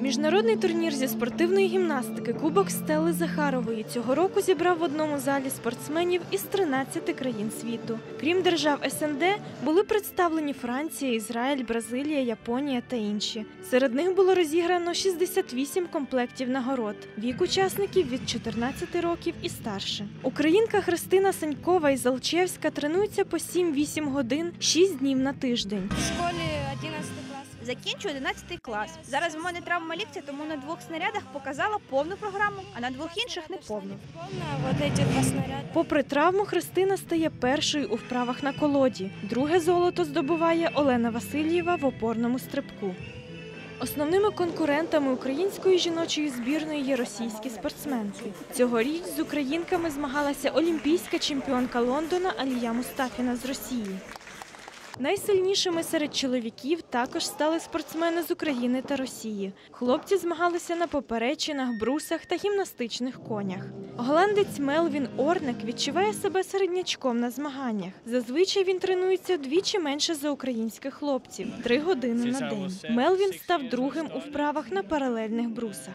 Міжнародний турнір зі спортивної гімнастики Кубок Стели Захарової цього року зібрав в одному залі спортсменів із 13 країн світу. Крім держав СНД, були представлені Франція, Ізраїль, Бразилія, Японія та інші. Серед них було розіграно 68 комплектів нагород. Вік учасників від 14 років і старше. Українка Христина Санькова із Алчевська тренується по 7-8 годин 6 днів на тиждень. В школі 11 клас. Закінчую 11 клас. Зараз в мене травма ліктя, тому на двох снарядах показала повну програму, а на двох інших не повну. Попри травму, Христина стає першою у вправах на колоді. Друге золото здобуває Олена Васильєва в опорному стрибку. Основними конкурентами української жіночої збірної є російські спортсменки. Цьогоріч з українками змагалася олімпійська чемпіонка Лондона Алія Мустафіна з Росії. Найсильнішими серед чоловіків також стали спортсмени з України та Росії. Хлопці змагалися на поперечинах, брусах та гімнастичних конях. Голландець Мелвін Орник відчуває себе середнячком на змаганнях. Зазвичай він тренується вдвічі менше за українських хлопців три години на день. Мелвін став другим у вправах на паралельних брусах.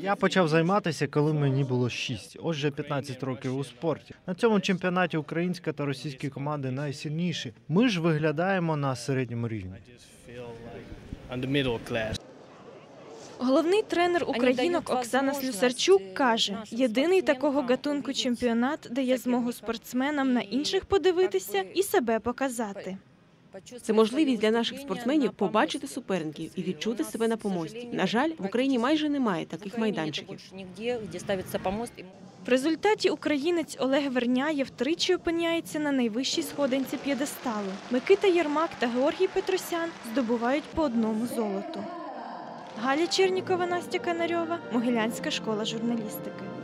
Я почав займатися, коли мені було 6. Отже, 15 років у спорті. На цьому чемпіонаті українська та російські команди найсильніші. Ми ж виглядаємо на середньому рівні. Головний тренер українок Оксана Слюсарчук каже: єдиний такого гатунку чемпіонат дає змогу спортсменам на інших подивитися і себе показати. Це можливість для наших спортсменів побачити суперників і відчути себе на помості. На жаль, в Україні майже немає таких майданчиків. В результаті українець Олег Верняєв тричі опиняється на найвищій сходинці п'єдесталу. Микита Єрмак та Георгій Петросян здобувають по одному золоту. Галя Чернікова, Настя Канарьова, Могилянська школа журналістики.